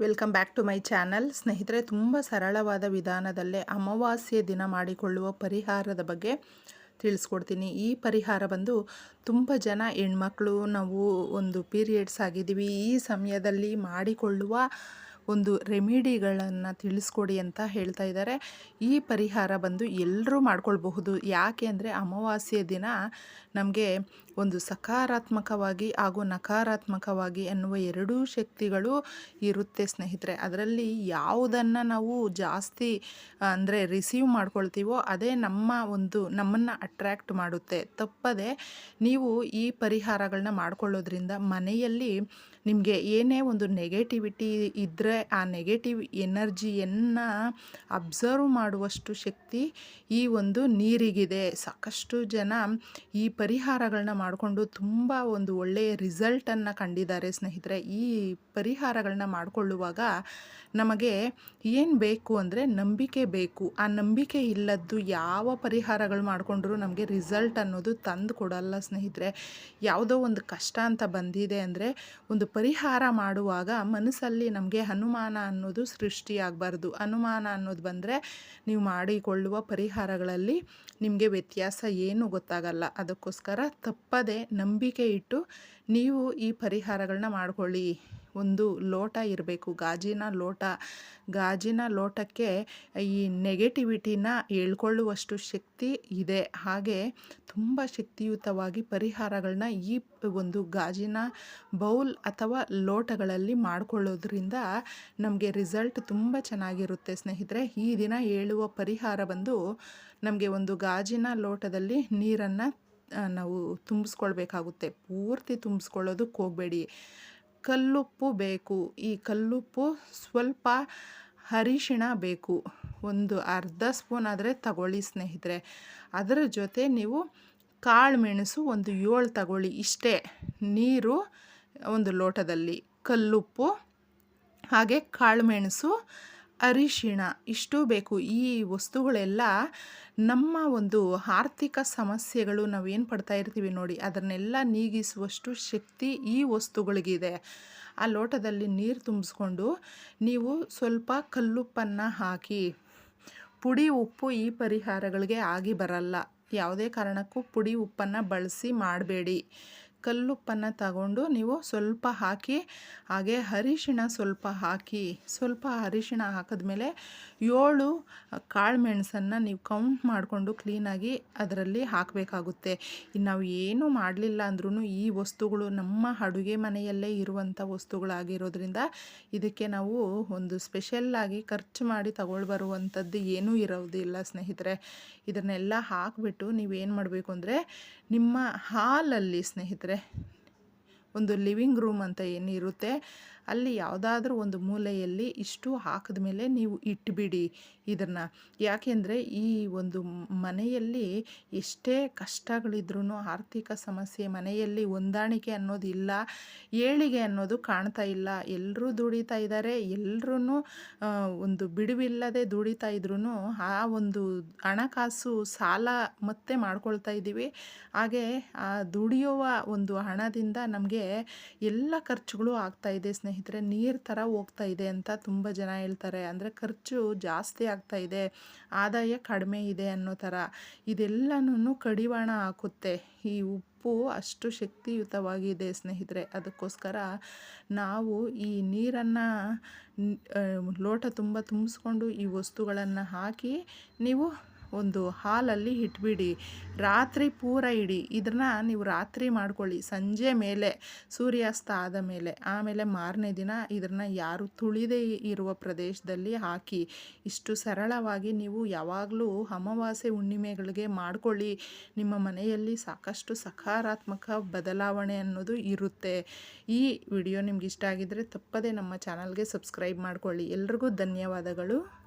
Welcome back to my channel. ಸ್ನೇಹಿತರೆ, ತುಂಬ ಸರಳವಾದ ವಿಧಾನದಲ್ಲೇ ಅಮಾವಾಸ್ಯೆ ದಿನ ಮಾಡಿಕೊಳ್ಳುವ ಪರಿಹಾರದ ಬಗ್ಗೆ ತಿಳಿಸ್ಕೊಡ್ತೀನಿ. ಈ ಪರಿಹಾರ ಬಂದು ತುಂಬ ಜನ ಹೆಣ್ಮಕ್ಳು, ನಾವು ಒಂದು ಪೀರಿಯಡ್ಸ್ ಆಗಿದ್ದೀವಿ. ಈ ಸಮಯದಲ್ಲಿ ಮಾಡಿಕೊಳ್ಳುವ ಒಂದು ರೆಮಿಡಿಗಳನ್ನು ತಿಳಿಸ್ಕೊಡಿ ಅಂತ ಹೇಳ್ತಾ ಇದ್ದಾರೆ. ಈ ಪರಿಹಾರ ಬಂದು ಎಲ್ಲರೂ ಮಾಡ್ಕೊಳ್ಬಹುದು. ಯಾಕೆ ಅಂದರೆ ಅಮಾವಾಸ್ಯೆ ದಿನ ನಮಗೆ ಒಂದು ಸಕಾರಾತ್ಮಕವಾಗಿ ಹಾಗೂ ನಕಾರಾತ್ಮಕವಾಗಿ ಅನ್ನುವ ಎರಡೂ ಶಕ್ತಿಗಳು ಇರುತ್ತೆ ಸ್ನೇಹಿತರೆ. ಅದರಲ್ಲಿ ಯಾವುದನ್ನು ನಾವು ಜಾಸ್ತಿ, ಅಂದರೆ ರಿಸೀವ್ ಮಾಡ್ಕೊಳ್ತೀವೋ ಅದೇ ನಮ್ಮ ಒಂದು ನಮ್ಮನ್ನು ಅಟ್ರ್ಯಾಕ್ಟ್ ಮಾಡುತ್ತೆ. ತಪ್ಪದೆ ನೀವು ಈ ಪರಿಹಾರಗಳನ್ನ ಮಾಡ್ಕೊಳ್ಳೋದ್ರಿಂದ ಮನೆಯಲ್ಲಿ ನಿಮಗೆ ಏನೇ ಒಂದು ನೆಗೆಟಿವಿಟಿ ಇದ್ದರೆ ಆ ನೆಗೆಟಿವ್ ಎನರ್ಜಿಯನ್ನು ಅಬ್ಸರ್ವ್ ಮಾಡುವಷ್ಟು ಶಕ್ತಿ ಈ ಒಂದು ನೀರಿಗಿದೆ. ಸಾಕಷ್ಟು ಜನ ಈ ಪರಿಹಾರಗಳನ್ನ ಮಾಡಿಕೊಂಡು ತುಂಬ ಒಂದು ಒಳ್ಳೆಯ ರಿಸಲ್ಟನ್ನು ಕಂಡಿದ್ದಾರೆ ಸ್ನೇಹಿತರೆ. ಈ ಪರಿಹಾರಗಳನ್ನ ಮಾಡಿಕೊಳ್ಳುವಾಗ ನಮಗೆ ಏನು ಬೇಕು ಅಂದರೆ ನಂಬಿಕೆ ಬೇಕು. ಆ ನಂಬಿಕೆ ಇಲ್ಲದ್ದು ಯಾವ ಪರಿಹಾರಗಳು ಮಾಡಿಕೊಂಡ್ರೂ ನಮಗೆ ರಿಸಲ್ಟ್ ಅನ್ನೋದು ತಂದು ಕೊಡಲ್ಲ ಸ್ನೇಹಿತರೆ. ಯಾವುದೋ ಒಂದು ಕಷ್ಟ ಅಂತ ಬಂದಿದೆ ಅಂದರೆ ಒಂದು ಪರಿಹಾರ ಮಾಡುವಾಗ ಮನಸ್ಸಲ್ಲಿ ನಮಗೆ ಅನುಮಾನ ಅನ್ನೋದು ಸೃಷ್ಟಿಯಾಗಬಾರ್ದು. ಅನುಮಾನ ಅನ್ನೋದು ಬಂದರೆ ನೀವು ಮಾಡಿಕೊಳ್ಳುವ ಪರಿಹಾರಗಳಲ್ಲಿ ನಿಮಗೆ ವ್ಯತ್ಯಾಸ ಏನು ಗೊತ್ತಾಗಲ್ಲ. ಅದಕ್ಕೋಸ್ಕರ ತಪ್ಪದೆ ನಂಬಿಕೆ ಇಟ್ಟು ನೀವು ಈ ಪರಿಹಾರಗಳನ್ನ ಮಾಡ್ಕೊಳ್ಳಿ. ಒಂದು ಲೋಟ ಇರಬೇಕು. ಗಾಜಿನ ಲೋಟ. ಗಾಜಿನ ಲೋಟಕ್ಕೆ ಈ ನೆಗೆಟಿವಿಟಿನ ಹೇಳ್ಕೊಳ್ಳುವಷ್ಟು ಶಕ್ತಿ ಇದೆ. ಹಾಗೆ ತುಂಬ ಶಕ್ತಿಯುತವಾಗಿ ಪರಿಹಾರಗಳನ್ನ ಈ ಒಂದು ಗಾಜಿನ ಬೌಲ್ ಅಥವಾ ಲೋಟಗಳಲ್ಲಿ ಮಾಡಿಕೊಳ್ಳೋದ್ರಿಂದ ನಮಗೆ ರಿಸಲ್ಟ್ ತುಂಬ ಚೆನ್ನಾಗಿರುತ್ತೆ ಸ್ನೇಹಿತರೆ. ಈ ದಿನ ಹೇಳುವ ಪರಿಹಾರ ಬಂದು ನಮಗೆ ಒಂದು ಗಾಜಿನ ಲೋಟದಲ್ಲಿ ನೀರನ್ನು ನಾವು ತುಂಬಿಸ್ಕೊಳ್ಬೇಕಾಗುತ್ತೆ. ಪೂರ್ತಿ ತುಂಬಿಸ್ಕೊಳ್ಳೋದಕ್ಕೆ ಹೋಗಬೇಡಿ. ಕಲ್ಲುಪ್ಪು ಬೇಕು. ಈ ಕಲ್ಲುಪ್ಪು ಸ್ವಲ್ಪ ಅರಿಶಿಣ ಬೇಕು. ಒಂದು ಅರ್ಧ ಸ್ಪೂನ್ ಆದರೆ ತಗೊಳ್ಳಿ ಸ್ನೇಹಿತರೆ. ಅದರ ಜೊತೆ ನೀವು ಕಾಳು ಮೆಣಸು ಒಂದು ಏಳು ತಗೊಳ್ಳಿ. ಇಷ್ಟೇ ನೀರು ಒಂದು ಲೋಟದಲ್ಲಿ. ಕಲ್ಲುಪ್ಪು, ಹಾಗೆ ಕಾಳು ಮೆಣಸು, ಅರಿಶಿಣ ಇಷ್ಟು ಬೇಕು. ಈ ವಸ್ತುಗಳೆಲ್ಲ ನಮ್ಮ ಒಂದು ಆರ್ಥಿಕ ಸಮಸ್ಯೆಗಳು ನಾವು ಏನು ಪಡ್ತಾ ಇರ್ತೀವಿ ನೋಡಿ, ಅದನ್ನೆಲ್ಲ ನೀಗಿಸುವಷ್ಟು ಶಕ್ತಿ ಈ ವಸ್ತುಗಳಿಗಿದೆ. ಆ ಲೋಟದಲ್ಲಿ ನೀರು ತುಂಬಿಸ್ಕೊಂಡು ನೀವು ಸ್ವಲ್ಪ ಕಲ್ಲುಪ್ಪನ್ನು ಹಾಕಿ ಪುಡಿ ಉಪ್ಪು ಈ ಪರಿಹಾರಗಳಿಗೆ ಆಗಿ ಬರಲ್ಲ. ಯಾವುದೇ ಕಾರಣಕ್ಕೂ ಪುಡಿ ಉಪ್ಪನ್ನು ಬಳಸಿ ಮಾಡಬೇಡಿ. ಕಲ್ಲುಪ್ಪನ್ನು ತಗೊಂಡು ನೀವು ಸ್ವಲ್ಪ ಹಾಕಿ, ಹಾಗೆ ಅರಿಶಿಣ ಸ್ವಲ್ಪ ಹಾಕಿ, ಸ್ವಲ್ಪ ಅರಿಶಿಣ ಹಾಕಿದ್ಮೇಲೆ ಏಳು ಕಾಳು ಮೆಣಸನ್ನು ನೀವು ಕೌಂಟ್ ಮಾಡಿಕೊಂಡು ಕ್ಲೀನಾಗಿ ಅದರಲ್ಲಿ ಹಾಕಬೇಕಾಗುತ್ತೆ. ನಾವು ಏನು ಮಾಡಲಿಲ್ಲ ಅಂದ್ರೂ ಈ ವಸ್ತುಗಳು ನಮ್ಮ ಅಡುಗೆ ಮನೆಯಲ್ಲೇ ಇರುವಂಥ ವಸ್ತುಗಳಾಗಿರೋದ್ರಿಂದ ಇದಕ್ಕೆ ನಾವು ಒಂದು ಸ್ಪೆಷಲ್ಲಾಗಿ ಖರ್ಚು ಮಾಡಿ ತಗೊಳ್ಬರುವಂಥದ್ದು ಬರುವಂಥದ್ದು ಏನೂ ಇರೋದಿಲ್ಲ ಸ್ನೇಹಿತರೆ. ಇದನ್ನೆಲ್ಲ ಹಾಕಿಬಿಟ್ಟು ನೀವೇನು ಮಾಡಬೇಕು ಅಂದರೆ ನಿಮ್ಮ ಹಾಲಲ್ಲಿ ಸ್ನೇಹಿತರೆ ಒಂದು ಲಿವಿಂಗ್ ರೂಮ್ ಅಂತ ಏನಿರುತ್ತೆ. ಅಲ್ಲಿ ಯಾವುದಾದ್ರೂ ಒಂದು ಮೂಲೆಯಲ್ಲಿ ಇಷ್ಟು ಹಾಕಿದ ಮೇಲೆ ನೀವು ಇಟ್ಬಿಡಿ ಇದನ್ನು. ಯಾಕೆಂದರೆ ಈ ಒಂದು ಮನೆಯಲ್ಲಿ ಎಷ್ಟೇ ಕಷ್ಟಗಳಿದ್ರೂ ಆರ್ಥಿಕ ಸಮಸ್ಯೆ, ಮನೆಯಲ್ಲಿ ಹೊಂದಾಣಿಕೆ ಅನ್ನೋದು ಇಲ್ಲ, ಏಳಿಗೆ ಅನ್ನೋದು ಕಾಣ್ತಾ ಇಲ್ಲ ಎಲ್ಲರೂ ದುಡಿತಾ ಇದ್ದಾರೆ ಎಲ್ಲರೂ ಒಂದು ಬಿಡುವಿಲ್ಲದೆ ದುಡಿತಾ ಇದ್ರೂ ಆ ಒಂದು ಹಣಕಾಸು ಸಾಲ ಮತ್ತೆ ಮಾಡ್ಕೊಳ್ತಾ ಇದ್ದೀವಿ. ಹಾಗೆ ಆ ದುಡಿಯುವ ಒಂದು ಹಣದಿಂದ ನಮಗೆ ಎಲ್ಲ ಖರ್ಚುಗಳು ಆಗ್ತಾ ಇದೆ ಸ್ನೇಹಿತರೆ, ನೀರು ಥರ ಹೋಗ್ತಾ ಇದೆ ಅಂತ ತುಂಬ ಜನ ಹೇಳ್ತಾರೆ. ಅಂದರೆ ಖರ್ಚು ಜಾಸ್ತಿ ಆಗ್ತಾ ಇದೆ, ಆದಾಯ ಕಡಿಮೆ ಇದೆ ಅನ್ನೋ ಥರ ಇದೆಲ್ಲನೂ ಕಡಿವಾಣ ಹಾಕುತ್ತೆ. ಈ ಉಪ್ಪು ಅಷ್ಟು ಶಕ್ತಿಯುತವಾಗಿದೆ ಸ್ನೇಹಿತರೆ. ಅದಕ್ಕೋಸ್ಕರ ನಾವು ಈ ನೀರನ್ನು ಲೋಟ ತುಂಬ ತುಂಬಿಸ್ಕೊಂಡು ಈ ವಸ್ತುಗಳನ್ನು ಹಾಕಿ ನೀವು ಒಂದು ಹಾಲಲ್ಲಿ ಇಟ್ಬಿಡಿ. ರಾತ್ರಿ ಪೂರ ಇಡಿ. ಇದನ್ನ ನೀವು ರಾತ್ರಿ ಮಾಡ್ಕೊಳ್ಳಿ. ಸಂಜೆ ಮೇಲೆ, ಸೂರ್ಯಾಸ್ತ ಆದ ಮೇಲೆ. ಆಮೇಲೆ ಮಾರನೇ ದಿನ ಇದನ್ನು ಯಾರು ತುಳಿದೇ ಇರುವ ಪ್ರದೇಶದಲ್ಲಿ ಹಾಕಿ. ಇಷ್ಟು ಸರಳವಾಗಿ ನೀವು ಯಾವಾಗಲೂ ಅಮಾವಾಸ್ಯೆ ಹುಣ್ಣಿಮೆಗಳಿಗೆ ಮಾಡಿಕೊಳ್ಳಿ. ನಿಮ್ಮ ಮನೆಯಲ್ಲಿ ಸಾಕಷ್ಟು ಸಕಾರಾತ್ಮಕ ಬದಲಾವಣೆ ಅನ್ನೋದು ಇರುತ್ತೆ. ಈ ವಿಡಿಯೋ ನಿಮ್ಗೆ ಇಷ್ಟ ಆಗಿದ್ದರೆ ತಪ್ಪದೇ ನಮ್ಮ ಚಾನಲ್ಗೆ ಸಬ್ಸ್ಕ್ರೈಬ್ ಮಾಡಿಕೊಳ್ಳಿ. ಎಲ್ರಿಗೂ ಧನ್ಯವಾದಗಳು.